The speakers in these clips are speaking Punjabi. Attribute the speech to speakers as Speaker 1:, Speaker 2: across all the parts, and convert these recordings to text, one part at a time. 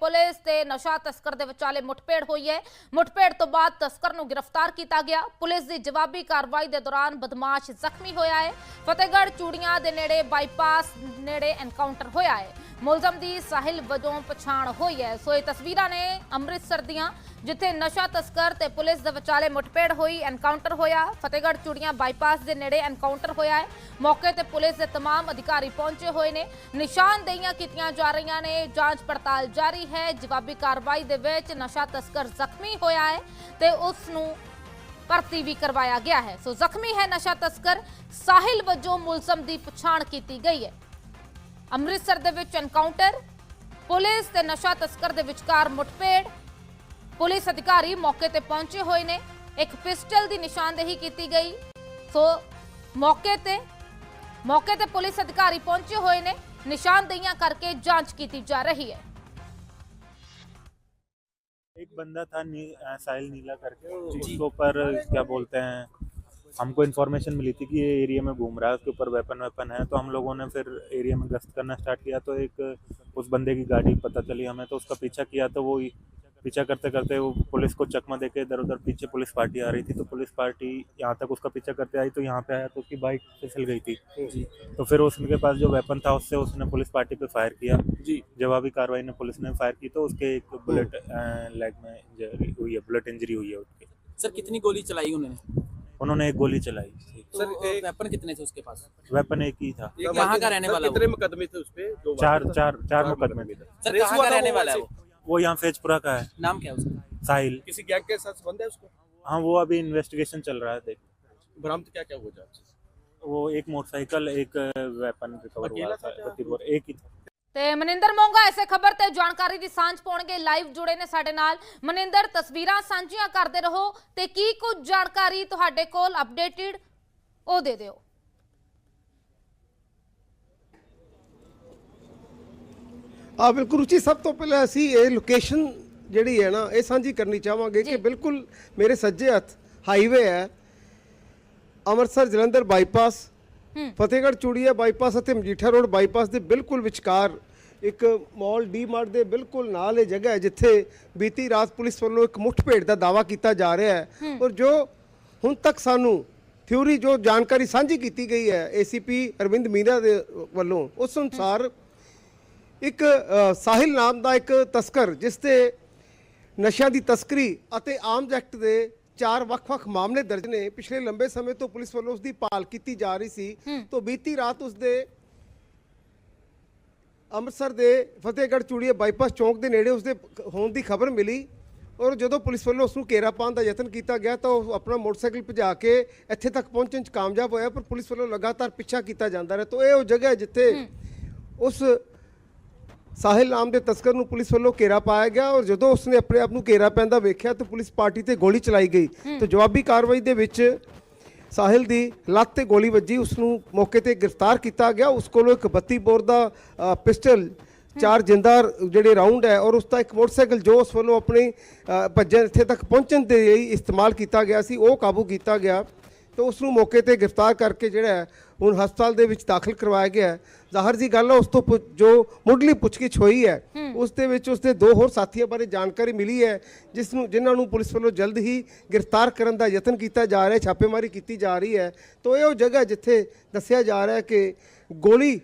Speaker 1: ਪੁਲਿਸ ਤੇ ਨਸ਼ਾ ਤਸਕਰ ਦੇ ਵਿਚਾਲੇ ਮੁੱਠਭੇੜ ਹੋਈ ਹੈ। ਮੁੱਠਭੇੜ ਤੋਂ ਬਾਅਦ ਤਸਕਰ ਨੂੰ ਗ੍ਰਿਫਤਾਰ ਕੀਤਾ ਗਿਆ। ਪੁਲਿਸ ਦੀ ਜਵਾਬੀ ਕਾਰਵਾਈ ਦੇ ਦੌਰਾਨ ਬਦਮਾਸ਼ ਜ਼ਖਮੀ ਹੋਇਆ ਹੈ। ਫਤਿਹਗੜ੍ਹ ਚੂੜੀਆਂ ਦੇ ਨੇੜੇ ਬਾਈਪਾਸ ਨੇੜੇ ਐਨਕਾਊਂਟਰ ਹੋਇਆ ਹੈ। ਮੁਲਜ਼ਮ ਦੀ ਸਾਹਿਲ ਵਜੋਂ ਪਛਾਣ ਹੋਈ ਹੈ। ਸੋ ਇਹ ਤਸਵੀਰਾਂ ਨੇ ਅੰਮ੍ਰਿਤਸਰ ਦੀਆਂ, ਜਿੱਥੇ ਨਸ਼ਾ ਤਸਕਰ ਤੇ ਪੁਲਿਸ ਦੇ ਵਿਚਾਲੇ ਮੁੱਠਭੇੜ ਹੋਈ ਐਨਕਾਊਂਟਰ ਹੋਇਆ। ਫਤਿਹਗੜ੍ਹ ਚੂੜੀਆਂ ਬਾਈਪਾਸ ਦੇ ਨੇੜੇ ਐਨਕਾਊਂਟਰ ਹੋਇਆ ਹੈ। ਮੌਕੇ ਤੇ ਪੁਲਿਸ ਦੇ ਤਮਾਮ ਅਧਿਕਾਰੀ ਪਹੁੰਚੇ ਹੋਏ ਨੇ। ਨਿਸ਼ਾਨਦੇਹੀਆਂ ਕੀਤੀਆਂ ਜਾ ਰਹੀਆਂ ਨੇ। ਜਾਂਚ ਪੜਤਾਲ ਜਾਰੀ ਹੈ। ਜਵਾਬੀ ਕਾਰਵਾਈ ਦੇ ਵਿੱਚ ਨਸ਼ਾ ਤਸਕਰ ਜ਼ਖਮੀ ਹੋਇਆ ਹੈ ਤੇ ਉਸ ਨੂੰ ਭਰਤੀ ਵੀ ਕਰਵਾਇਆ ਗਿਆ ਹੈ। ਸੋ ਜ਼ਖਮੀ ਹੈ ਨਸ਼ਾ ਤਸਕਰ। ਸਾਹਿਲ ਵਜੋਂ ਮੁਲਜ਼ਮ ਦੀ ਪਛਾਣ ਕੀਤੀ ਗਈ ਹੈ। ਅੰਮ੍ਰਿਤਸਰ ਦੇ ਵਿੱਚ ਐਨਕਾਊਂਟਰ ਪੁਲਿਸ ਤੇ ਨਸ਼ਾ ਤਸਕਰ ਦੇ ਵਿਚਕਾਰ ਮੁੱਠਭੇੜ ਪੁਲਿਸ ਅਧਿਕਾਰੀ ਮੌਕੇ ਤੇ ਪਹੁੰਚੇ ਹੋਏ ਨੇ ਇੱਕ ਪਿਸਟਲ ਦੀ ਨਿਸ਼ਾਨਦੇਹੀ ਕੀਤੀ ਗਈ ਸੋ ਮੌਕੇ ਤੇ ਮੌਕੇ ਤੇ ਪੁਲਿਸ ਅਧਿਕਾਰੀ ਪਹੁੰਚੇ ਹੋਏ ਨੇ ਨਿਸ਼ਾਨਦੇਹੀਆਂ ਕਰਕੇ ਜਾਂਚ ਕੀਤੀ ਜਾ ਰਹੀ ਹੈ
Speaker 2: एक बंदा था नी, अ, साहिल नीला करके उसके ऊपर क्या बोलते हैं हमको इन्फॉर्मेशन मिली थी कि ये एरिया में घूम रहा है उसके ऊपर वेपन वेपन है तो हम लोगों ने फिर एरिया में गश्त करना स्टार्ट किया तो एक उस बंदे की गाड़ी पता चली हमें तो उसका पीछा किया तो वो पीछा करते करते वो पुलिस को चकमा देके इधर उधर पीछे पुलिस पार्टी आ रही थी तो पुलिस पार्टी यहाँ तक उसका पीछा करते आई तो यहाँ पे आया तो उसकी बाइक फिसल गई थी। तो फिर उसके पास जो वेपन था उससे उसने पुलिस पार्टी पे फायर किया।
Speaker 3: जी।
Speaker 2: जवाबी कार्रवाई ने पुलिस ने फायर की तो उसके एक बुलेट लेग में इंजरी हुई है बुलेट इंजरी हुई है उसके।
Speaker 3: सर कितनी गोली चलाई उन्होंने?
Speaker 2: उन्होंने एक गोली चलाई। थी
Speaker 3: तो
Speaker 4: सर, एक-
Speaker 3: वेपन कितने थे उसके पास?
Speaker 2: वेपन एक ही था।
Speaker 4: ये
Speaker 3: कहाँ का रहने वाला
Speaker 4: कितने
Speaker 3: वो?
Speaker 4: मुकदमे थे उस पे
Speaker 2: चार चार चार मुकदमे भी थे।
Speaker 3: सर कहाँ का रहने वाला है वो?
Speaker 2: वो यहाँ फेजपुरा का है।
Speaker 3: नाम क्या है उसका?
Speaker 2: साहिल।
Speaker 4: किसी गैंग के साथ संबंध है उसको?
Speaker 2: हाँ वो अभी इन्वेस्टिगेशन चल रहा है देख।
Speaker 4: बरामद क्या क्या हुआ जाँच
Speaker 2: वो एक मोटरसाइकिल एक वेपन रिकवर हुआ था एक ही था।
Speaker 1: ਤੇ ਮਨਿੰਦਰ ਮੋਂਗਾ ਇਸੇ ਖਬਰ ਤੇ ਜਾਣਕਾਰੀ ਦੀ ਸਾਂਝ ਪਾਉਣਗੇ ਲਾਈਵ ਜੁੜੇ ਨੇ ਸਾਡੇ ਨਾਲ ਮਨਿੰਦਰ ਤਸਵੀਰਾਂ ਸਾਂਝੀਆਂ ਕਰਦੇ ਰਹੋ ਤੇ ਕੀ ਕੁਝ ਜਾਣਕਾਰੀ ਤੁਹਾਡੇ ਕੋਲ ਅਪਡੇਟਡ ਉਹ ਦੇ ਦਿਓ
Speaker 5: ਆ ਬਿਲਕੁਲ ਰੁਚੀ ਸਭ ਤੋਂ ਪਹਿਲਾਂ ਅਸੀਂ ਇਹ ਲੋਕੇਸ਼ਨ ਜਿਹੜੀ ਹੈ ਨਾ ਇਹ ਸਾਂਝੀ ਕਰਨੀ ਚਾਹਾਂਗੇ। ਕਿ ਬਿਲਕੁਲ ਮੇਰੇ ਸੱਜੇ ਹੱਥ ਹਾਈਵੇ ਹੈ ਅੰਮ੍ਰਿਤਸਰ ਜਲੰਧਰ ਬਾਈਪਾਸ। ਫਤਿਹਗੜ੍ਹ ਚੂੜੀਆ ਬਾਈਪਾਸ ਅਤੇ ਮਜੀਠਾ ਰੋਡ ਬਾਈਪਾਸ ਦੇ ਬਿਲਕੁਲ ਵਿਚਕਾਰ ਇੱਕ ਮਾਲ ਡੀ ਮਾਰਟ ਦੇ ਬਿਲਕੁਲ ਨਾਲ ਇਹ ਜਗ੍ਹਾ ਹੈ ਜਿੱਥੇ ਬੀਤੀ ਰਾਤ ਪੁਲਿਸ ਵੱਲੋਂ ਇੱਕ ਮੁੱਠਭੇੜ ਦਾ ਦਾਵਾ ਕੀਤਾ ਜਾ ਰਿਹਾ ਹੈ। ਔਰ ਜੋ ਹੁਣ ਤੱਕ ਸਾਨੂੰ ਥਿਊਰੀ ਜੋ ਜਾਣਕਾਰੀ ਸਾਂਝੀ ਕੀਤੀ ਗਈ ਹੈ ਏਸੀਪੀ ਅਰਵਿੰਦ ਮੀਨਾ ਦੇ ਵੱਲੋਂ ਉਸ ਅਨੁਸਾਰ ਇੱਕ ਸਾਹਿਲ ਨਾਮ ਦਾ ਇੱਕ ਤਸਕਰ ਜਿਸ ਤੇ ਨਸ਼ਿਆਂ ਦੀ ਤਸਕਰੀ ਅਤੇ ਆਰਮਜ਼ ਐਕਟ ਦੇ ਚਾਰ ਵੱਖ-ਵੱਖ ਮਾਮਲੇ ਦਰਜ ਨੇ। ਪਿਛਲੇ ਲੰਬੇ ਸਮੇਂ ਤੋਂ ਪੁਲਿਸ ਵੱਲੋਂ ਉਸ ਦੀ ਭਾਲ ਕੀਤੀ ਜਾ ਰਹੀ ਸੀ। ਤੋਂ ਬੀਤੀ ਰਾਤ ਉਸ ਦੇ ਅੰਮ੍ਰਿਤਸਰ ਦੇ ਫਤਿਹਗੜ੍ਹ ਚੂੜੀਆ ਬਾਈਪਾਸ ਚੌਂਕ ਦੇ ਨੇੜੇ ਉਸ ਦੇ ਹੋਣ ਦੀ ਖਬਰ ਮਿਲੀ ਔਰ ਜਦੋਂ ਪੁਲਿਸ ਵੱਲੋਂ ਉਸ ਨੂੰ ਘੇਰਾ ਪਾਉਣ ਦਾ ਯਤਨ ਕੀਤਾ ਗਿਆ ਤਾਂ ਉਹ ਆਪਣਾ ਮੋਟਰਸਾਈਕਲ ਭਜਾ ਕੇ ਇੱਥੇ ਤੱਕ ਪਹੁੰਚਣ 'ਚ ਕਾਮਯਾਬ ਹੋਇਆ। ਪਰ ਪੁਲਿਸ ਵੱਲੋਂ ਲਗਾਤਾਰ ਪਿੱਛਾ ਕੀਤਾ ਜਾਂਦਾ ਰਿਹਾ। ਤਾਂ ਇਹ ਉਹ ਜਗ੍ਹਾ ਹੈ ਜਿੱਥੇ ਉਸ ਸਾਹਿਲ ਨਾਮ ਦੇ ਤਸਕਰ ਨੂੰ ਪੁਲਿਸ ਵੱਲੋਂ ਘੇਰਾ ਪਾਇਆ ਗਿਆ ਔਰ ਜਦੋਂ ਉਸਨੇ ਆਪਣੇ ਆਪ ਨੂੰ ਘੇਰਾ ਪੈਂਦਾ ਵੇਖਿਆ ਤਾਂ ਪੁਲਿਸ ਪਾਰਟੀ ਤੇ ਗੋਲੀ ਚਲਾਈ ਗਈ। ਤਾਂ ਜਵਾਬੀ ਕਾਰਵਾਈ ਦੇ ਵਿੱਚ ਸਾਹਿਲ ਦੀ ਲੱਤ ਤੇ ਗੋਲੀ ਵੱਜੀ ਉਸ ਨੂੰ ਮੌਕੇ ਤੇ ਗ੍ਰਿਫਤਾਰ ਕੀਤਾ ਗਿਆ। ਉਸ ਕੋਲੋਂ ਇੱਕ 32 ਬੋਰ ਦਾ ਪਿਸਟਲ ਚਾਰ ਜਿੰਦਾਰ ਜਿਹੜੇ ਰਾਉਂਡ ਹੈ ਔਰ ਉਸ ਦਾ ਇੱਕ ਮੋਟਰਸਾਈਕਲ ਜੋ ਉਸ ਵੱਲੋਂ ਆਪਣੀ ਭੱਜਣ ਇੱਥੇ ਤੱਕ ਪਹੁੰਚਣ ਦੇ ਲਈ ਇਸਤੇਮਾਲ ਕੀਤਾ ਗਿਆ ਸੀ ਉਹ ਕਾਬੂ ਕੀਤਾ ਗਿਆ। ਤੇ ਉਸ ਨੂੰ ਮੌਕੇ ਤੇ ਗ੍ਰਿਫਤਾਰ ਕਰਕੇ ਜਿਹੜਾ ਹੁਣ ਹਸਪਤਾਲ ਦੇ ਵਿੱਚ ਦਾਖਲ ਕਰਵਾਇਆ ਗਿਆ ਹੈ। ਜ਼ਾਹਰ ਜੀ ਗੱਲ ਹੈ ਉਸ ਤੋਂ ਜੋ ਮੁੱਢਲੀ ਪੁੱਛਗਿੱਛ ਹੋਈ ਹੈ ਉਸ ਦੇ ਵਿੱਚ ਉਸ ਦੇ ਦੋ ਹੋਰ ਸਾਥੀਆਂ ਬਾਰੇ ਜਾਣਕਾਰੀ ਮਿਲੀ ਹੈ ਜਿਸ ਨੂੰ ਜਿਨ੍ਹਾਂ ਨੂੰ ਪੁਲਿਸ ਵੱਲੋਂ ਜਲਦ ਹੀ ਗ੍ਰਿਫਤਾਰ ਕਰਨ ਦਾ ਯਤਨ ਕੀਤਾ ਜਾ ਰਿਹਾ ਹੈ ਛਾਪੇਮਾਰੀ ਕੀਤੀ ਜਾ ਰਹੀ ਹੈ। ਤੋਂ ਇਹ ਉਹ ਜਗ੍ਹਾ ਜਿੱਥੇ ਦੱਸਿਆ ਜਾ ਰਿਹਾ ਹੈ ਕਿ ਗੋਲੀ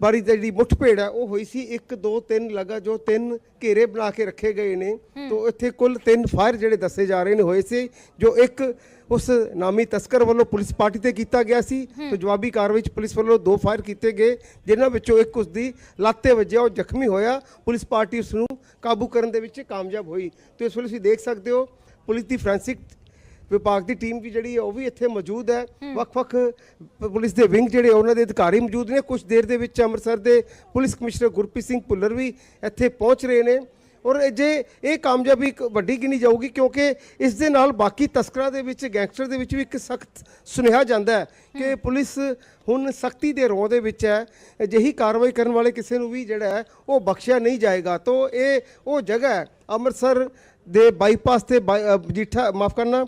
Speaker 5: ਬਾਰੀ ਦੀ ਜਿਹੜੀ ਮੁੱਠਭੇੜ ਹੈ ਉਹ ਹੋਈ ਸੀ 1 2 3 ਲਗਾ ਜੋ ਤਿੰਨ ਘੇਰੇ ਬਣਾ ਕੇ ਰੱਖੇ ਗਏ ਨੇ। ਤੋਂ ਇੱਥੇ ਕੁੱਲ ਤਿੰਨ ਫਾਇਰ ਜਿਹੜੇ ਦੱਸੇ ਜਾ ਰਹੇ ਨੇ ਹੋਏ ਸੀ ਜੋ ਇੱਕ ਉਸ ਨਾਮੀ ਤਸਕਰ ਵੱਲੋਂ ਪੁਲਿਸ ਪਾਰਟੀ ਤੇ ਕੀਤਾ ਗਿਆ ਸੀ। ਤੋਂ ਜਵਾਬੀ ਕਾਰਵਾਈ 'ਚ ਪੁਲਿਸ ਵੱਲੋਂ ਦੋ ਫਾਇਰ ਕੀਤੇ ਗਏ ਜਿਨ੍ਹਾਂ ਵਿੱਚੋਂ ਇੱਕ ਉਸ ਦੀ ਲੱਤ ਤੇ ਵੱਜਿਆ ਉਹ ਜ਼ਖਮੀ ਹੋਇਆ। ਪੁਲਿਸ ਪਾਰਟੀ ਉਸ ਨੂੰ ਕਾਬੂ ਕਰਨ ਦੇ ਵਿੱਚ ਕਾਮਯਾਬ ਹੋਈ। ਤੇ ਇਸ ਵੇਲੇ ਤੁਸੀਂ ਦੇਖ ਸਕਦੇ ਹੋ ਪੁਲਿਸ ਦੀ ਫੋਰੈਂਸਿਕ ਵਿਭਾਗ ਦੀ ਟੀਮ ਵੀ ਜਿਹੜੀ ਹੈ ਉਹ ਵੀ ਇੱਥੇ ਮੌਜੂਦ ਹੈ। ਵੱਖ-ਵੱਖ ਪੁਲਿਸ ਦੇ ਵਿੰਗ ਜਿਹੜੇ ਉਹਨਾਂ ਦੇ ਅਧਿਕਾਰੀ ਮੌਜੂਦ ਨੇ। ਕੁਝ ਦੇਰ ਦੇ ਵਿੱਚ ਅੰਮ੍ਰਿਤਸਰ ਦੇ ਪੁਲਿਸ ਕਮਿਸ਼ਨਰ ਗੁਰਪ੍ਰੀਤ ਸਿੰਘ ਭੁੱਲਰ ਵੀ ਇੱਥੇ ਪਹੁੰਚ ਰਹੇ ਨੇ। ਔਰ ਜੇ ਇਹ ਕਾਮਯਾਬੀ ਇੱਕ ਵੱਡੀ ਗਿਣੀ ਜਾਊਗੀ ਕਿਉਂਕਿ ਇਸ ਦੇ ਨਾਲ ਬਾਕੀ ਤਸਕਰਾਂ ਦੇ ਵਿੱਚ ਗੈਂਗਸਟਰ ਦੇ ਵਿੱਚ ਵੀ ਇੱਕ ਸਖਤ ਸੁਨੇਹਾ ਜਾਂਦਾ ਹੈ ਕਿ ਪੁਲਿਸ ਹੁਣ ਸਖਤੀ ਦੇ ਰੋਹ ਦੇ ਵਿੱਚ ਹੈ। ਅਜਿਹੀ ਕਾਰਵਾਈ ਕਰਨ ਵਾਲੇ ਕਿਸੇ ਨੂੰ ਵੀ ਜਿਹੜਾ ਹੈ ਉਹ ਬਖਸ਼ਿਆ ਨਹੀਂ ਜਾਏਗਾ। ਤੋਂ ਇਹ ਉਹ ਜਗ੍ਹਾ ਹੈ ਅੰਮ੍ਰਿਤਸਰ ਦੇ ਬਾਈਪਾਸ ਤੇ ਮਜੀਠਾ ਮਾਫ ਕਰਨਾ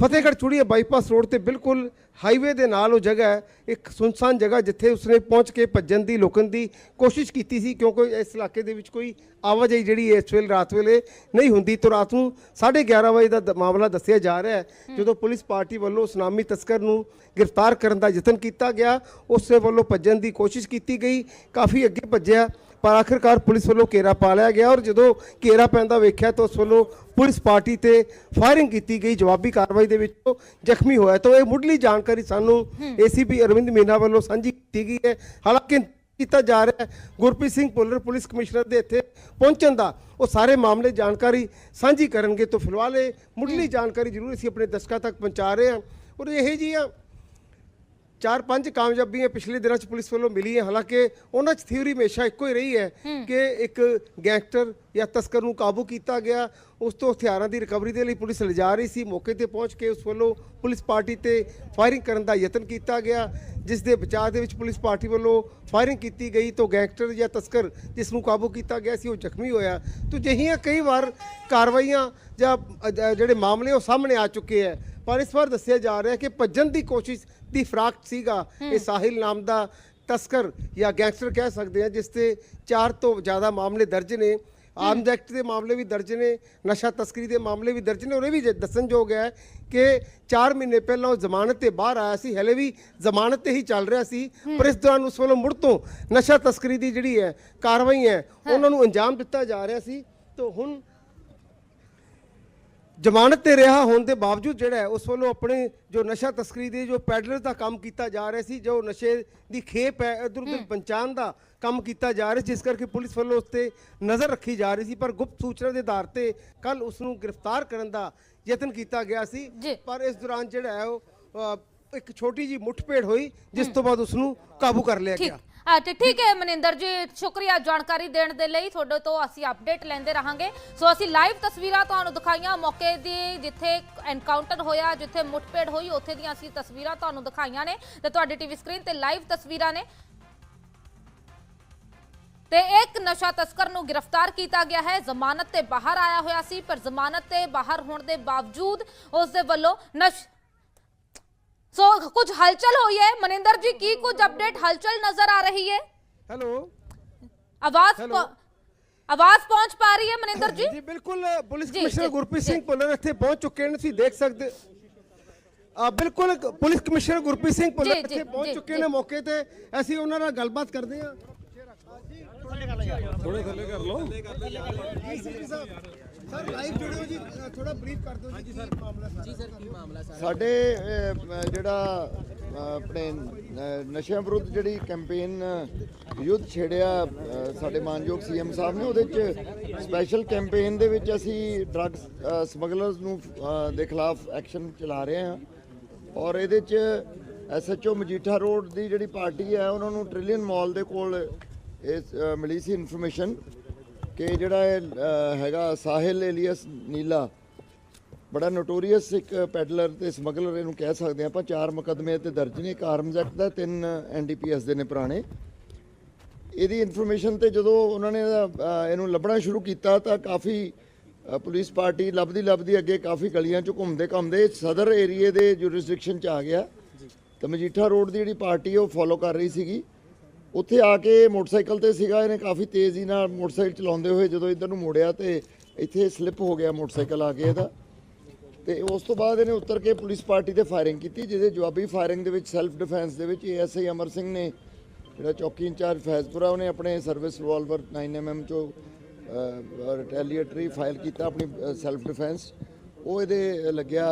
Speaker 5: ਫਤਿਹਗੜ੍ਹ ਚੂੜੀਆ ਬਾਈਪਾਸ ਰੋਡ ਤੇ ਬਿਲਕੁਲ ਹਾਈਵੇ ਦੇ ਨਾਲ ਉਹ ਜਗ੍ਹਾ ਹੈ ਇੱਕ ਸੁਨਸਾਨ ਜਗ੍ਹਾ ਜਿੱਥੇ ਉਸਨੇ ਪਹੁੰਚ ਕੇ ਭੱਜਣ ਦੀ ਲੁਕਣ ਦੀ ਕੋਸ਼ਿਸ਼ ਕੀਤੀ ਸੀ ਕਿਉਂਕਿ ਇਸ ਇਲਾਕੇ ਦੇ ਵਿੱਚ ਕੋਈ ਆਵਾਜਾਈ ਜਿਹੜੀ ਇਸ ਵੇਲੇ ਰਾਤ ਵੇਲੇ ਨਹੀਂ ਹੁੰਦੀ। ਤੋਂ ਰਾਤ ਨੂੰ 11:30 ਵਜੇ ਦਾ ਮਾਮਲਾ ਦੱਸਿਆ ਜਾ ਰਿਹਾ ਹੈ। ਜਦੋਂ ਪੁਲਿਸ ਪਾਰਟੀ ਵੱਲੋਂ ਉਸ ਨਾਮੀ ਤਸਕਰ ਨੂੰ ਗ੍ਰਿਫਤਾਰ ਕਰਨ ਦਾ ਯਤਨ ਕੀਤਾ ਗਿਆ ਉਸ ਦੇ ਵੱਲੋਂ ਭੱਜਣ ਦੀ ਕੋਸ਼ਿਸ਼ ਕੀਤੀ ਗਈ। ਕਾਫੀ ਅੱਗੇ ਭੱਜਿਆ। ਪਰ ਆਖਿਰਕਾਰ ਪੁਲਿਸ ਵੱਲੋਂ ਘੇਰਾ ਪਾ ਲਿਆ ਗਿਆ ਔਰ ਜਦੋਂ ਘੇਰਾ ਪੈਂਦਾ ਵੇਖਿਆ ਤਾਂ ਉਸ ਵੱਲੋਂ ਪੁਲਿਸ ਪਾਰਟੀ ਤੇ ਫਾਇਰਿੰਗ ਕੀਤੀ ਗਈ ਜਵਾਬੀ ਕਾਰਵਾਈ ਦੇ ਵਿੱਚ ਜ਼ਖਮੀ ਹੋਇਆ। ਤਾਂ ਇਹ ਮੁੱਢਲੀ ਜਾਣਕਾਰੀ ਸਾਨੂੰ ਏਸੀਪੀ ਅਰਵਿੰਦ ਮੀਨਾ ਵੱਲੋਂ ਸਾਂਝੀ ਕੀਤੀ ਗਈ ਹੈ। ਹਾਲਾਂਕਿ ਕੀਤਾ ਜਾ ਰਿਹਾ ਹੈ ਗੁਰਪ੍ਰੀਤ ਸਿੰਘ ਭੁੱਲਰ ਪੁਲਿਸ ਕਮਿਸ਼ਨਰ ਦੇ ਇੱਥੇ ਪਹੁੰਚਣ ਦਾ ਉਹ ਸਾਰੇ ਮਾਮਲੇ ਜਾਣਕਾਰੀ ਸਾਂਝੀ ਕਰਨਗੇ। ਤਾਂ ਫਿਲਹਾਲ ਇਹ ਮੁੱਢਲੀ ਜਾਣਕਾਰੀ ਜ਼ਰੂਰ ਅਸੀਂ ਆਪਣੇ ਦਰਸ਼ਕਾਂ ਤੱਕ ਪਹੁੰਚਾ ਰਹੇ ਹਾਂ। ਔਰ ਇਹ ਜਿਹੀਆਂ ਚਾਰ ਪੰਜ ਕਾਮਯਾਬੀਆਂ ਪਿਛਲੇ ਦਿਨਾਂ 'ਚ ਪੁਲਿਸ ਵੱਲੋਂ ਮਿਲੀ ਹੈ ਹਾਲਾਂਕਿ ਉਹਨਾਂ 'ਚ ਥਿਊਰੀ ਹਮੇਸ਼ਾ ਇੱਕੋ ਹੀ ਰਹੀ ਹੈ ਕਿ ਇੱਕ ਗੈਂਗਸਟਰ ਜਾਂ ਤਸਕਰ ਨੂੰ ਕਾਬੂ ਕੀਤਾ ਗਿਆ। ਉਸ ਤੋਂ ਹਥਿਆਰਾਂ ਦੀ ਰਿਕਵਰੀ ਦੇ ਲਈ ਪੁਲਿਸ ਲਿਜਾ ਰਹੀ ਸੀ। ਮੌਕੇ ਤੇ ਪਹੁੰਚ ਕੇ ਉਸ ਵੱਲੋਂ ਪੁਲਿਸ ਪਾਰਟੀ ਤੇ ਫਾਇਰਿੰਗ ਕਰਨ ਦਾ ਯਤਨ ਕੀਤਾ ਗਿਆ ਜਿਸ ਦੇ ਬਚਾਅ ਦੇ ਵਿੱਚ ਪੁਲਿਸ ਪਾਰਟੀ ਵੱਲੋਂ ਫਾਇਰਿੰਗ ਕੀਤੀ ਗਈ ਤਾਂ ਗੈਂਗਸਟਰ ਜਾਂ ਤਸਕਰ ਜਿਸ ਨੂੰ ਕਾਬੂ ਕੀਤਾ ਗਿਆ ਸੀ ਉਹ ਜ਼ਖਮੀ ਹੋਇਆ। ਤਾਂ ਜਿਹੀਆਂ ਕਈ ਵਾਰ ਕਾਰਵਾਈਆਂ ਜਾਂ ਜਿਹੜੇ ਮਾਮਲੇ ਉਹ ਸਾਹਮਣੇ ਆ ਚੁੱਕੇ ਹੈ। ਪਰ ਇਸ ਵਾਰ ਦੱਸਿਆ ਜਾ ਰਿਹਾ ਕਿ ਭੱਜਣ ਦੀ ਕੋਸ਼ਿਸ਼ ਦੀ ਫਰਾਕ ਸੀਗਾ ਇਹ ਸਾਹਿਲ ਨਾਮ ਦਾ ਤਸਕਰ ਜਾਂ ਗੈਂਗਸਟਰ ਕਹਿ ਸਕਦੇ ਆ ਜਿਸ ਤੇ ਚਾਰ ਤੋਂ ਜ਼ਿਆਦਾ ਮਾਮਲੇ ਦਰਜ ਨੇ। ਆਰਮਜ਼ ਐਕਟ ਦੇ ਮਾਮਲੇ ਵੀ ਦਰਜ ਨੇ ਨਸ਼ਾ ਤਸਕਰੀ ਦੇ ਮਾਮਲੇ ਵੀ ਦਰਜ ਨੇ ਇਹ ਵੀ ਦੱਸਣਯੋਗ ਹੈ ਕਿ 4 ਮਹੀਨੇ ਪਹਿਲਾਂ ਉਹ ਜ਼ਮਾਨਤ ਤੇ ਬਾਹਰ ਆਇਆ ਸੀ ਹਲੇ ਵੀ ਜ਼ਮਾਨਤ ਤੇ ਹੀ ਚੱਲ ਰਿਹਾ ਸੀ ਪਰ ਇਸ ਦੌਰਾਨ ਉਸ ਵੱਲੋਂ ਮੁੜ ਤੋਂ ਨਸ਼ਾ ਤਸਕਰੀ ਦੀ ਜਿਹੜੀ ਹੈ ਕਾਰਵਾਈ ਹੈ। ਉਹਨਾਂ ਨੂੰ ਅੰਜਾਮ ਦਿੱਤਾ ਜਾ ਰਿਹਾ ਸੀ। ਤਾਂ ਹੁਣ ਜ਼ਮਾਨਤ ਤੇ ਰਿਹਾ ਹੋਣ ਦੇ ਬਾਵਜੂਦ ਜਿਹੜਾ ਉਸ ਵੱਲੋਂ ਆਪਣੇ ਜੋ ਨਸ਼ਾ ਤਸਕਰੀ ਦੇ ਜੋ ਪੈਡਲਰ ਦਾ ਕੰਮ ਕੀਤਾ ਜਾ ਰਿਹਾ ਸੀ ਜੋ ਨਸ਼ੇ ਦੀ ਖੇਪ ਹੈ ਇਧਰ ਉਧਰ ਪਹੁੰਚਾਉਣ ਦਾ ਕੰਮ ਕੀਤਾ ਜਾ ਰਿਹਾ ਸੀ ਜਿਸ ਕਰਕੇ ਪੁਲਿਸ ਵੱਲੋਂ ਉਸ ਤੇ ਨਜ਼ਰ ਰੱਖੀ ਜਾ ਰਹੀ ਸੀ ਪਰ ਗੁਪਤ ਸੂਚਨਾ ਦੇ ਆਧਾਰ ਤੇ ਕੱਲ ਉਸ ਨੂੰ ਗ੍ਰਿਫਤਾਰ ਕਰਨ ਦਾ ਯਤਨ ਕੀਤਾ ਗਿਆ ਸੀ। ਪਰ ਇਸ ਦੌਰਾਨ ਜਿਹੜਾ ਹੈ ਉਹ ਇੱਕ ਛੋਟੀ ਜੀ ਮੁੱਠਭੇੜ ਹੋਈ ਜਿਸ ਤੋਂ ਬਾਅਦ ਉਸ ਨੂੰ ਕਾਬੂ ਕਰ ਲਿਆ ਗਿਆ।
Speaker 1: ਆ ਤੇ ਠੀਕ ਹੈ ਮਨਿੰਦਰ ਜੀ, ਸ਼ੁਕਰੀਆ ਜਾਣਕਾਰੀ ਦੇਣ ਦੇ ਲਈ। ਤੁਹਾਡੇ ਤੋਂ ਅਸੀਂ ਅਪਡੇਟ ਲੈਂਦੇ ਰਹਾਂਗੇ। ਸੋ ਅਸੀਂ ਲਾਈਵ ਤਸਵੀਰਾਂ ਤੁਹਾਨੂੰ ਦਿਖਾਈਆਂ। ਮੌਕੇ ਦੀ ਜਿੱਥੇ ਐਨਕਾਊਂਟਰ ਹੋਇਆ, ਜਿੱਥੇ ਮੁੱਠਭੇੜ ਹੋਈ, ਉੱਥੇ ਦੀਆਂ ਅਸੀਂ ਤਸਵੀਰਾਂ ਤੁਹਾਨੂੰ ਦਿਖਾਈਆਂ ਨੇ ਤੇ ਤੁਹਾਡੀ ਟੀਵੀ ਸਕਰੀਨ ਤੇ ਲਾਈਵ ਤਸਵੀਰਾਂ ਨੇ। ਤੇ ਇੱਕ ਨਸ਼ਾ ਤਸਕਰ ਨੂੰ ਗ੍ਰਿਫਤਾਰ ਕੀਤਾ ਗਿਆ ਹੈ। ਜ਼ਮਾਨਤ ਤੇ ਬਾਹਰ ਆਇਆ ਹੋਇਆ ਸੀ, ਪਰ ਜ਼ਮਾਨਤ ਤੇ ਬਾਹਰ ਹੋਣ ਦੇ ਬਾਵਜੂਦ ਉਸ ਦੇ ਵੱਲੋਂ ਨਸ਼ ਸੋ ਕੁਝ ਹਲਚਲ ਹੋਈ ਹੈ ਮਨਿੰਦਰ ਜੀ ਕੀ ਕੁਝ ਅਪਡੇਟ ਹਲਚਲ ਨਜ਼ਰ ਆ ਰਹੀ ਹੈ
Speaker 5: ਹੈਲੋ
Speaker 1: ਆਵਾਜ਼
Speaker 5: Hello.
Speaker 1: ਪ- ਆਵਾਜ਼ ਪਹੁੰਚ ਪਾ ਰਹੀ ਹੈ ਮਨਿੰਦਰ ਜੀ
Speaker 5: ਜੀ ਬਿਲਕੁਲ ਪੁਲਿਸ
Speaker 1: ਜੀ,
Speaker 5: ਕਮਿਸ਼ਨਰ
Speaker 1: ਜੀ,
Speaker 5: ਗੁਰਪ੍ਰੀਤ
Speaker 1: ਜੀ।
Speaker 5: ਸਿੰਘ ਭੁੱਲਰ ਇੱਥੇ ਪਹੁੰਚ ਚੁੱਕੇ ਨੇ ਤੁਸੀਂ ਦੇਖ ਸਕਦੇ ਆ ਬਿਲਕੁਲ ਪੁਲਿਸ ਕਮਿਸ਼ਨਰ ਗੁਰਪ੍ਰੀਤ ਸਿੰਘ ਭੁੱਲਰ
Speaker 1: ਜੀ, ਜੀ,
Speaker 5: ਇੱਥੇ ਪਹੁੰਚ
Speaker 1: ਜੀ,
Speaker 5: ਚੁੱਕੇ
Speaker 1: ਜੀ।
Speaker 5: ਨੇ ਮੌਕੇ ਤੇ ਅਸੀਂ ਉਹਨਾਂ ਨਾਲ ਗੱਲਬਾਤ ਕਰਦੇ ਹਾਂ ਸਰ ਲਾਈਵ ਜੁੜੇ ਹੋ ਜੀ? ਥੋੜਾ ਬਰੀਫ ਕਰ ਦਿਓ ਜੀ ਕੀ ਮਾਮਲਾ ਸਰ?
Speaker 6: ਸਾਡੇ ਜਿਹੜਾ ਆਪਣੇ ਨਸ਼ਿਆਂ ਵਿਰੁੱਧ ਜਿਹੜੀ ਕੈਂਪੇਨ ਯੁੱਧ ਛੇੜਿਆ ਸਾਡੇ ਮਾਨਯੋਗ ਸੀਐਮ ਸਾਹਿਬ ਨੇ ਉਹਦੇ ਚ ਸਪੈਸ਼ਲ ਕੈਂਪੇਨ ਦੇ ਵਿੱਚ ਅਸੀਂ ਡਰੱਗਸ ਸਮਗਲਰਸ ਨੂੰ ਦੇ ਖਿਲਾਫ ਐਕਸ਼ਨ ਚਲਾ ਰਹੇ ਹਾਂ। ਔਰ ਇਹਦੇ ਚ ਐਸਐਚਓ ਮਜੀਠਾ ਰੋਡ ਦੀ ਜਿਹੜੀ ਪਾਰਟੀ ਹੈ ਉਹਨਾਂ ਨੂੰ ਟ੍ਰਿਲੀਅਨ ਮਾਲ ਦੇ ਕੋਲ ਇਹ ਅਹ, ਮਿਲੀ ਸੀ ਇਨਫੋਰਮੇਸ਼ਨ ਕਿ ਜਿਹੜਾ ਇਹ ਹੈਗਾ ਸਾਹਿਲ ਏਲੀਅਸ ਨੀਲਾ ਬੜਾ ਨੋਟੋਰੀਅਸ ਇੱਕ ਪੈਡਲਰ ਤੇ ਸਮਗਲਰ ਇਹਨੂੰ ਕਹਿ ਸਕਦੇ ਆਪਾਂ ਚਾਰ ਮੁਕਦਮੇ ਤੇ ਦਰਜ ਨੇ ਇੱਕ ਆਰਮਜ਼ ਐਕਟ ਦਾ ਤਿੰਨ ਐਨਡੀਪੀਐਸ ਦੇ ਨੇ ਪੁਰਾਣੇ। ਇਹਦੀ ਇਨਫੋਰਮੇਸ਼ਨ ਤੇ ਜਦੋਂ ਉਹਨਾਂ ਨੇ ਇਹਨੂੰ ਲੱਭਣਾ ਸ਼ੁਰੂ ਕੀਤਾ ਤਾਂ ਕਾਫੀ ਪੁਲਿਸ ਪਾਰਟੀ ਲੱਭਦੀ ਲੱਭਦੀ ਅੱਗੇ ਕਾਫੀ ਗਲੀਆਂ ਚ ਘੁੰਮਦੇ ਘੁੰਮਦੇ ਸਦਰ ਏਰੀਏ ਦੇ ਜੁਰਿਸਡਿਕਸ਼ਨ ਚ ਆ ਗਿਆ। ਤਾਂ ਮਜੀਠਾ ਰੋਡ ਦੀ ਜਿਹੜੀ ਪਾਰਟੀ ਉਹ ਫੋਲੋ ਕਰ ਰਹੀ ਸੀਗੀ। ਉੱਥੇ ਆ ਕੇ ਮੋਟਰਸਾਈਕਲ ਤੇ ਸੀਗਾ, ਇਹਨੇ ਕਾਫੀ ਤੇਜ਼ੀ ਨਾਲ ਮੋਟਰਸਾਈਕਲ ਚਲਾਉਂਦੇ ਹੋਏ ਜਦੋਂ ਇੱਧਰ ਨੂੰ ਮੋੜਿਆ ਤੇ ਇੱਥੇ ਸਲਿੱਪ ਹੋ ਗਿਆ ਮੋਟਰਸਾਈਕਲ ਆ ਕੇ ਇਹਦਾ। ਤੇ ਉਸ ਤੋਂ ਬਾਅਦ ਇਹਨੇ ਉਤਰ ਕੇ ਪੁਲਿਸ ਪਾਰਟੀ ਤੇ ਫਾਇਰਿੰਗ ਕੀਤੀ, ਜਿਹਦੇ ਜਵਾਬੀ ਫਾਇਰਿੰਗ ਦੇ ਵਿੱਚ ਸੈਲਫ ਡਿਫੈਂਸ ਦੇ ਵਿੱਚ ਏਐਸਆਈ ਅਮਰ ਸਿੰਘ ਨੇ ਜਿਹੜਾ ਚੌਕੀ ਇੰਚਾਰਜ ਫੈਜ਼ਪੁਰਾ, ਉਹਨੇ ਆਪਣੇ ਸਰਵਿਸ ਰਿਵਾਲਵਰ 9mm ਚੋਂ ਰਿਟੈਲੀਏਟਰੀ ਫਾਇਲ ਕੀਤਾ ਆਪਣੀ ਸੈਲਫ ਡਿਫੈਂਸ ਉਹ ਇਹਦੇ ਲੱਗਿਆ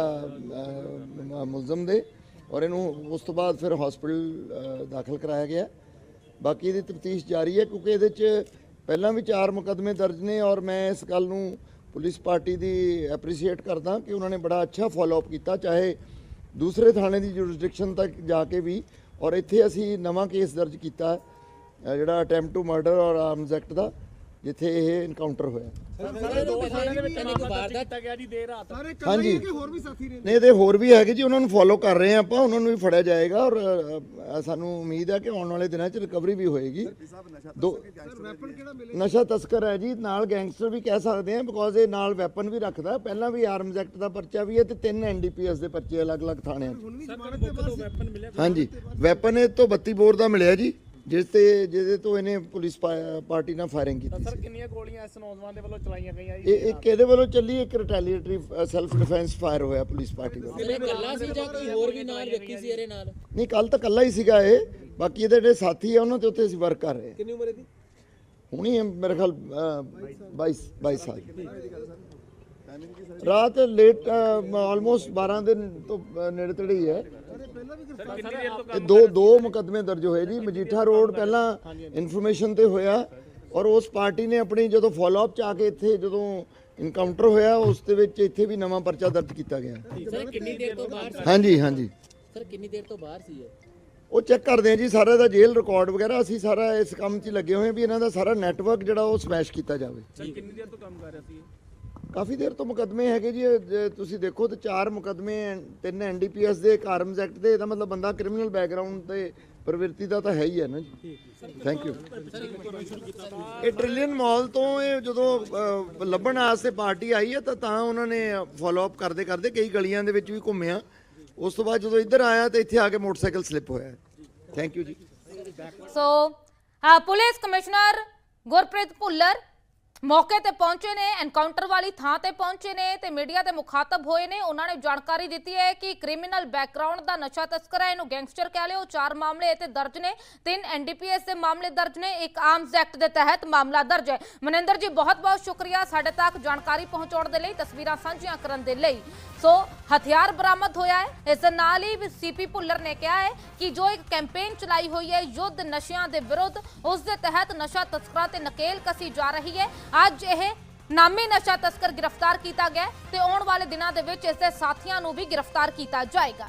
Speaker 6: ਮੁਲਜ਼ਮ ਦੇ ਔਰ ਇਹਨੂੰ ਉਸ ਤੋਂ ਬਾਅਦ ਫਿਰ ਹਸਪੀਟਲ ਦਾਖਲ ਕਰਾਇਆ ਗਿਆ। ਬਾਕੀ ਇਹਦੀ ਤਫਤੀਸ਼ ਜਾਰੀ ਹੈ ਕਿਉਂਕਿ ਇਹਦੇ 'ਚ ਪਹਿਲਾਂ ਵੀ ਚਾਰ ਮੁਕਦਮੇ ਦਰਜ ਨੇ ਔਰ ਮੈਂ ਇਸ ਗੱਲ ਨੂੰ ਪੁਲਿਸ ਪਾਰਟੀ ਦੀ ਐਪਰੀਸ਼ੀਏਟ ਕਰਦਾ ਕਿ ਉਹਨਾਂ ਨੇ ਬੜਾ ਅੱਛਾ ਫਾਲੋ ਅਪ ਕੀਤਾ, ਚਾਹੇ ਦੂਸਰੇ ਥਾਣੇ ਦੀ ਜੁਰਿਸਡਿਕਸ਼ਨ ਤੱਕ ਜਾ ਕੇ ਵੀ ਔਰ ਇੱਥੇ ਅਸੀਂ ਨਵਾਂ ਕੇਸ ਦਰਜ ਕੀਤਾ ਜਿਹੜਾ ਅਟੈਂਪਟ ਟੂ ਮਰਡਰ ਔਰ ਆਰਮਜ਼ ਐਕਟ ਦਾ। ਜਿੱਥੇ ਇਹ ਇਨਕਾਊਂਟਰ ਹੋਇਆ।
Speaker 5: ਸਾਰੇ
Speaker 6: ਹਾਂਜੀ।
Speaker 5: ਕਿ ਹੋਰ ਵੀ ਸਾਥੀ ਨੇ
Speaker 6: ਨਹੀਂ ਇਹਦੇ ਹੋਰ ਵੀ ਹੈਗੇ ਜੀ ਉਹਨਾਂ ਨੂੰ ਫੋਲੋ ਕਰ ਰਹੇ ਹਾਂ ਆਪਾਂ ਉਹਨਾਂ ਨੂੰ ਵੀ ਫੜਿਆ ਜਾਏਗਾ ਔਰ ਅ, ਅ, ਸਾਨੂੰ ਉਮੀਦ ਹੈ ਕਿ ਆਉਣ ਵਾਲੇ ਦਿਨਾਂ 'ਚ ਰਿਕਵਰੀ ਵੀ ਹੋਏਗੀ। ਦੋ ਨਸ਼ਾ ਤਸਕਰ ਹੈ ਜੀ ਨਾਲ ਗੈਂਗਸਟਰ ਵੀ ਕਹਿ ਸਕਦੇ ਆ ਬਿਕੋਜ਼ ਇਹ ਨਾਲ ਵੈਪਨ ਵੀ ਰੱਖਦਾ ਪਹਿਲਾਂ ਵੀ ਆਰਮਜ਼ ਐਕਟ ਦਾ ਪਰਚਾ ਵੀ ਹੈ ਤੇ ਤਿੰਨ ਐਨਡੀਪੀਐਸ ਦੇ ਪਰਚੇ ਅਲੱਗ-ਅਲੱਗ ਥਾਣਿਆਂ 'ਚ। ਹਾਂਜੀ ਵੈਪਨ ਇਹ ਤੋਂ 32 ਬੋਰ ਦਾ ਮਿਲਿਆ ਜੀ। ਜਿਸ ਤੇ ਜਿਹਦੇ ਤੋਂ ਇਹਨੇ ਪੁਲਿਸ ਪਾਰਟੀ ਨਾਲ ਫਾਇਰਿੰਗ ਕੀਤੀ ਸਰ
Speaker 7: ਕਿੰਨੀਆਂ ਗੋਲੀਆਂ ਇਸ ਨੌਜਵਾਨ ਦੇ ਵੱਲੋਂ ਚਲਾਈਆਂ ਗਈਆਂ
Speaker 6: ਇਹ ਇੱਕ ਇਹਦੇ ਵੱਲੋਂ ਚੱਲੀ? ਇੱਕ ਰਿਟੈਲੀਏਟਰੀ ਸੈਲਫ ਡਿਫੈਂਸ ਫਾਇਰ ਹੋਇਆ ਪੁਲਿਸ ਪਾਰਟੀ ਵੱਲੋਂ।
Speaker 3: ਇਹ ਇਕੱਲਾ ਸੀ ਜਾਂ ਕੋਈ ਹੋਰ ਵੀ ਨਾਲ ਵਿਅਕਤੀ ਸੀ ਇਹਦੇ ਨਾਲ?
Speaker 6: ਨਹੀਂ ਕੱਲ ਤਾਂ ਕੱਲਾ ਹੀ ਸੀਗਾ ਇਹ। ਬਾਕੀ ਇਹਦੇ ਜਿਹੜੇ ਸਾਥੀ ਆ ਉਹਨਾਂ ਦੇ ਉੱਤੇ ਅਸੀਂ ਵਰਕ ਕਰ ਰਹੇ ਹਾਂ।
Speaker 4: ਕਿੰਨੀ ਉਮਰ ਇਹਦੀ?
Speaker 6: ਹੁਣੀ ਮੇਰੇ ਖਿਆਲ 22 22 ਸਾਲ ਰਾਤ ਲੇਟ ਆਲਮੋਸਟ 12 ਦਿਨ ਤੋਂ ਨੇੜੇ ਤੇੜੇ ਹੈ। ਇਹ ਦੋ ਦੋ ਮੁਕਦਮੇ ਦਰਜ ਹੋਏ ਜੀ ਮਜੀਠਾ ਰੋਡ ਪਹਿਲਾਂ ਇਨਫੋਰਮੇਸ਼ਨ ਤੇ ਹੋਇਆ ਔਰ ਉਸ ਪਾਰਟੀ ਨੇ ਆਪਣੀ ਜਦੋਂ ਫਾਲੋ ਅਪ ਚ ਕੇ ਇੱਥੇ ਜਦੋਂ ਇਨਕਾਊਂਟਰ ਹੋਇਆ ਉਸ ਦੇ ਵਿੱਚ ਇੱਥੇ ਵੀ ਨਵਾਂ ਪਰਚਾ ਦਰਜ ਕੀਤਾ ਗਿਆ। ਹਾਂਜੀ ਹਾਂਜੀ।
Speaker 3: ਸਰ ਕਿੰਨੀ ਦੇਰ ਤੋਂ ਬਾਹਰ ਸੀ
Speaker 6: ਉਹ ਚੈੱਕ ਕਰਦੇ ਆ ਜੀ ਸਾਰਾ ਦਾ ਜੇਲ੍ਹ ਰਿਕਾਰਡ ਵਗੈਰਾ ਅਸੀਂ ਸਾਰਾ ਇਸ ਕੰਮ 'ਚ ਲੱਗੇ ਹੋਏ ਆ ਵੀ ਇਹਨਾਂ ਦਾ ਸਾਰਾ ਨੈਟਵਰਕ ਜਿਹੜਾ ਉਹ ਸਮੈਸ਼ ਕੀਤਾ ਜਾਵੇ।
Speaker 4: ਸਰ ਕਿੰਨੀ ਦੇਰ ਤੋਂ ਕੰਮ ਕਰ ਰਿਹਾ ਸੀ
Speaker 6: ਕਾਫੀ ਦੇਰ ਤੋਂ ਮੁਕੱਦਮੇ ਹੈਗੇ ਜੀ ਜੇ ਤੁਸੀਂ ਦੇਖੋ ਤੇ ਚਾਰ ਮੁਕੱਦਮੇ ਤਿੰਨ ਐਨਡੀਪੀਐਸ ਦੇ ਇੱਕ ਆਰਮਜ਼ ਐਕਟ ਦੇ, ਇਹਦਾ ਮਤਲਬ ਬੰਦਾ ਕ੍ਰਿਮੀਨਲ ਬੈਕਗ੍ਰਾਉਂਡ ਤੇ ਪ੍ਰਵਿਰਤੀ ਦਾ ਤਾਂ ਹੈ ਹੀ ਹੈ ਨਾ ਜੀ। ਥੈਂਕ ਯੂ ਇਹ ਟ੍ਰਿਲੀਅਨ ਮਾਲ ਤੋਂ ਇਹ ਜਦੋਂ ਲੱਭਣ ਵਾਸਤੇ ਪਾਰਟੀ ਆਈ ਹੈ ਤਾਂ ਤਾਂ ਉਹਨਾਂ ਨੇ ਫਾਲੋ ਅਪ ਕਰਦੇ ਕਰਦੇ ਕਈ ਗਲੀਆਂ ਦੇ ਵਿੱਚ ਵੀ ਘੁੰਮਿਆ। ਉਸ ਤੋਂ ਬਾਅਦ ਜਦੋਂ ਇੱਧਰ ਆਇਆ ਤਾਂ ਇੱਥੇ ਆ ਕੇ ਮੋਟਰਸਾਈਕਲ ਸਲਿੱਪ ਹੋਇਆ। ਥੈਂਕ ਯੂ ਜੀ।
Speaker 1: So police commissioner Gurpreet Bhullar ਮੌਕੇ ਤੇ ਪਹੁੰਚੇ ਨੇ ਐਨਕਾਊਂਟਰ ਵਾਲੀ ਥਾਂ ਤੇ ਪਹੁੰਚੇ ਨੇ ਤੇ ਮੀਡੀਆ ਦੇ ਮੁਖਾਤਬ ਹੋਏ ਨੇ। ਉਹਨਾਂ ਨੇ ਜਾਣਕਾਰੀ ਦਿੱਤੀ ਹੈ ਕਿ ਕ੍ਰਿਮੀਨਲ ਬੈਕਗ੍ਰਾਉਂਡ ਦਾ ਨਸ਼ਾ ਤਸਕਰ ਹੈ। ਇਹਨੂੰ ਗੈਂਗਸਟਰ ਕਹਿ ਲਿਓ। ਚਾਰ ਮਾਮਲੇ ਇਹ ਤੇ ਦਰਜ ਨੇ। ਤਿੰਨ ਐਨਡੀਪੀਐਸ ਦੇ ਮਾਮਲੇ ਦਰਜ ਨੇ। ਇੱਕ ਆਰਮਸ ਐਕਟ ਦੇ ਤਹਿਤ ਮਾਮਲਾ ਦਰਜ ਹੈ। ਮਨਿੰਦਰ ਜੀ, ਬਹੁਤ ਬਹੁਤ ਸ਼ੁਕਰੀਆ ਸਾਡੇ ਤੱਕ ਜਾਣਕਾਰੀ ਪਹੁੰਚਾਉਣ ਦੇ ਲਈ। ਤਸਵੀਰਾਂ ਸਾਂਝੀਆਂ ਕਰਨ ਦੇ ਲਈ। ਸੋ, ਹਥਿਆਰ ਬਰਾਮਦ ਹੋਇਆ ਹੈ। ਇਸ ਦੇ ਨਾਲ ਹੀ ਸੀਪੀ ਭੁੱਲਰ ਨੇ ਕਿਹਾ ਹੈ ਕਿ ਜੋ ਇੱਕ ਕੈਂਪੇਨ ਚਲਾਈ ਹੋਈ ਹੈ, ਯੁੱਧ ਨਸ਼ਿਆਂ ਦੇ ਵਿਰੁੱਧ, ਉਸ ਦੇ ਤਹਿਤ ਨਸ਼ਾ ਤਸਕਰਾਂ ਤੇ ਨਕੇਲ ਕਸੀ ਜਾ ਰਹੀ ਹੈ। ਅੱਜ ਇਹ ਨਾਮੀ ਨਸ਼ਾ ਤਸਕਰ ਗ੍ਰਿਫਤਾਰ ਕੀਤਾ ਗਿਆ ਤੇ ਆਉਣ ਵਾਲੇ ਦਿਨਾਂ ਦੇ ਵਿੱਚ ਇਸ ਦੇ ਸਾਥੀਆਂ ਨੂੰ ਵੀ ਗ੍ਰਿਫਤਾਰ ਕੀਤਾ ਜਾਏਗਾ।